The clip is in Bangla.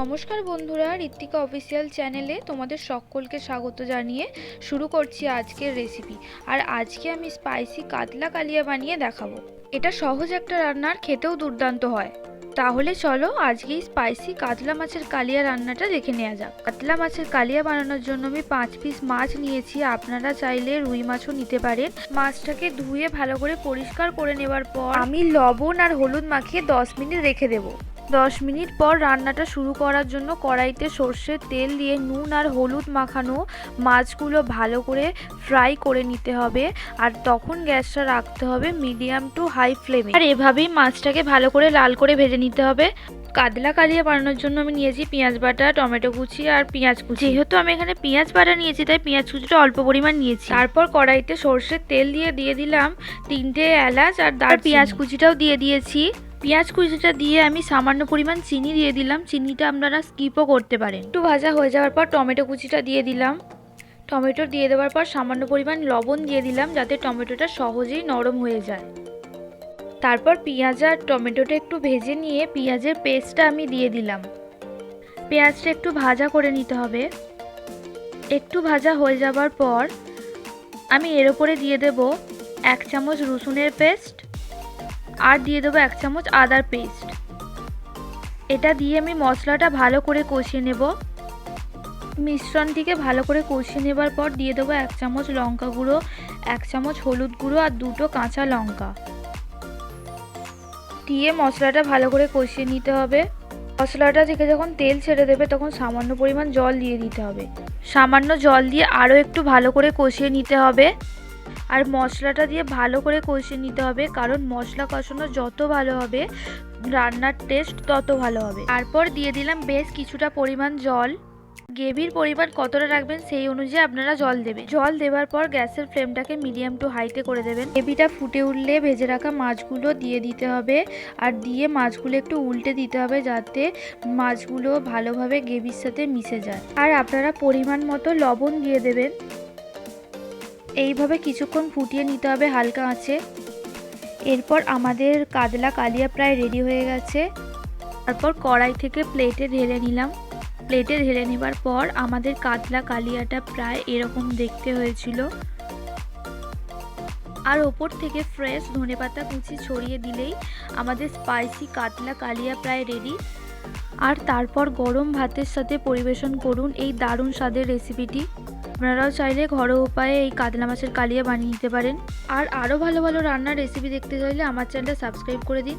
নমস্কার বন্ধুরা, ঋত্বিকা অফিসিয়াল চ্যানেলে তোমাদের সকলকে স্বাগত জানিয়ে শুরু করছি আজকের রেসিপি আর আজকে আমি স্পাইসি কাতলা কালিয়া বানিয়ে দেখাবো। এটা সহজ একটা রান্নার খেতেও দুর্দান্ত হয়। তাহলে চলো আজকেই স্পাইসি কাতলা মাছের কালিয়া রান্নাটা দেখে নেওয়া যাক। কাতলা মাছের কালিয়া বানানোর জন্য আমি পাঁচ পিস মাছ নিয়েছি। আপনারা চাইলে রুই মাছও নিতে পারেন। মাছটাকে ধুয়ে ভালো করে পরিষ্কার করে নেবার পর আমি লবণ আর হলুদ মাখিয়ে দশ মিনিট রেখে দেবো। দশ মিনিট পর রান্নাটা শুরু করার জন্য কড়াইতে সর্ষের তেল দিয়ে নুন আর হলুদ মাখানো মাছগুলো ভালো করে ফ্রাই করে নিতে হবে। আর তখন গ্যাসটা রাখতে হবে মিডিয়াম টু হাই ফ্লেমে। আর এভাবেই মাছটাকে ভালো করে লাল করে ভেজে নিতে হবে। কাতলা কালিয়া বানানোর জন্য আমি নিয়েছি পেঁয়াজ বাটা টমেটো কুচি আর পেঁয়াজ কুচি। যেহেতু আমি এখানে পেঁয়াজ বাটা নিয়েছি তাই পেঁয়াজ কুচিটা অল্প পরিমাণ নিয়েছি। তারপর কড়াইতে সর্ষের তেল দিয়ে দিয়ে দিলাম তিনটে এলাচ আর দার পেঁয়াজ কুচিটাও দিয়ে দিয়েছি। পেঁয়াজ কুচিটা দিয়ে আমি সামান্য পরিমাণ চিনি দিয়ে দিলাম। চিনিটা আপনারা স্কিপও করতে পারেন। একটু ভাজা হয়ে যাওয়ার পর টমেটো কুচিটা দিয়ে দিলাম। টমেটো দিয়ে দেওয়ার পর সামান্য পরিমাণ লবণ দিয়ে দিলাম যাতে টমেটোটা সহজেই নরম হয়ে যায়। তারপর পেঁয়াজ আর টমেটোটা একটু ভেজে নিয়ে পেঁয়াজের পেস্টটা আমি দিয়ে দিলাম। পেঁয়াজটা একটু ভাজা করে নিতে হবে। একটু ভাজা হয়ে যাবার পর আমি এর ওপরে দিয়ে দেব এক চামচ রসুনের পেস্ট আর দিয়ে দেবো এক চামচ আদার পেস্ট। এটা দিয়ে আমি মশলাটা ভালো করে কষিয়ে নেব। মিশ্রণটিকে ভালো করে কষিয়ে নেবার পর দিয়ে দেবো এক চামচ লঙ্কা গুঁড়ো, এক চামচ হলুদ গুঁড়ো আর দুটো কাঁচা লঙ্কা। দিয়ে মশলাটা ভালো করে কষিয়ে নিতে হবে। মশলাটা থেকে যখন তেল ছেড়ে দেবে তখন সামান্য পরিমাণ জল দিয়ে দিতে হবে। সামান্য জল দিয়ে আরও একটু ভালো করে কষিয়ে নিতে হবে। আর মশলাটা দিয়ে ভালো করে কষিয়ে নিতে হবে, কারণ মশলা কষানো যত ভালো হবে, রান্নার টেস্ট তত ভালো হবে। তারপর দিয়ে দিলাম বেশ কিছুটা পরিমাণ জল। গ্রেভির পরিমাণ কতটা রাখবেন সেই অনুযায়ী আপনারা জল দেবেন। জল দেওয়ার পর গ্যাসের ফ্লেমটাকে মিডিয়াম টু হাইতে করে দেবেন। গ্রেভিটা ফুটে উঠলে ভেজে রাখা মাছগুলো দিয়ে দিতে হবে। আর দিয়ে মাছগুলো একটু উল্টে দিতে হবে যাতে মাছগুলো ভালোভাবে গ্রেভির সাথে মিশে যায়। আর আপনারা পরিমাণ মতো লবণ দিয়ে দেবেন। এইভাবে কিছুক্ষণ ফুটিয়ে নিতে হবে হালকা আঁচে। এরপর আমাদের কাতলা কালিয়া প্রায় রেডি হয়ে গেছে। তারপর কড়াই থেকে প্লেটে ঢেলে নিলাম। প্লেটে ঢেলে নেবার পর আমাদের কাতলা কালিয়াটা প্রায় এরকম দেখতে হয়েছিল। আর ওপর থেকে ফ্রেশ ধনেপাতা কুচি ছড়িয়ে দিলেই আমাদের স্পাইসি কাতলা কালিয়া প্রায় রেডি আর তারপর গরম ভাতের সাথে পরিবেশন করুন এই দারুণ স্বাদের রেসিপিটি আপনারাও চাইলে ঘরোয়া উপায়ে এই কাতলা মাছের কালিয়া বানিয়ে নিতে পারেন। আর আরও ভালো ভালো রান্নার রেসিপি দেখতে চাইলে আমার চ্যানেলটা সাবস্ক্রাইব করে দিন।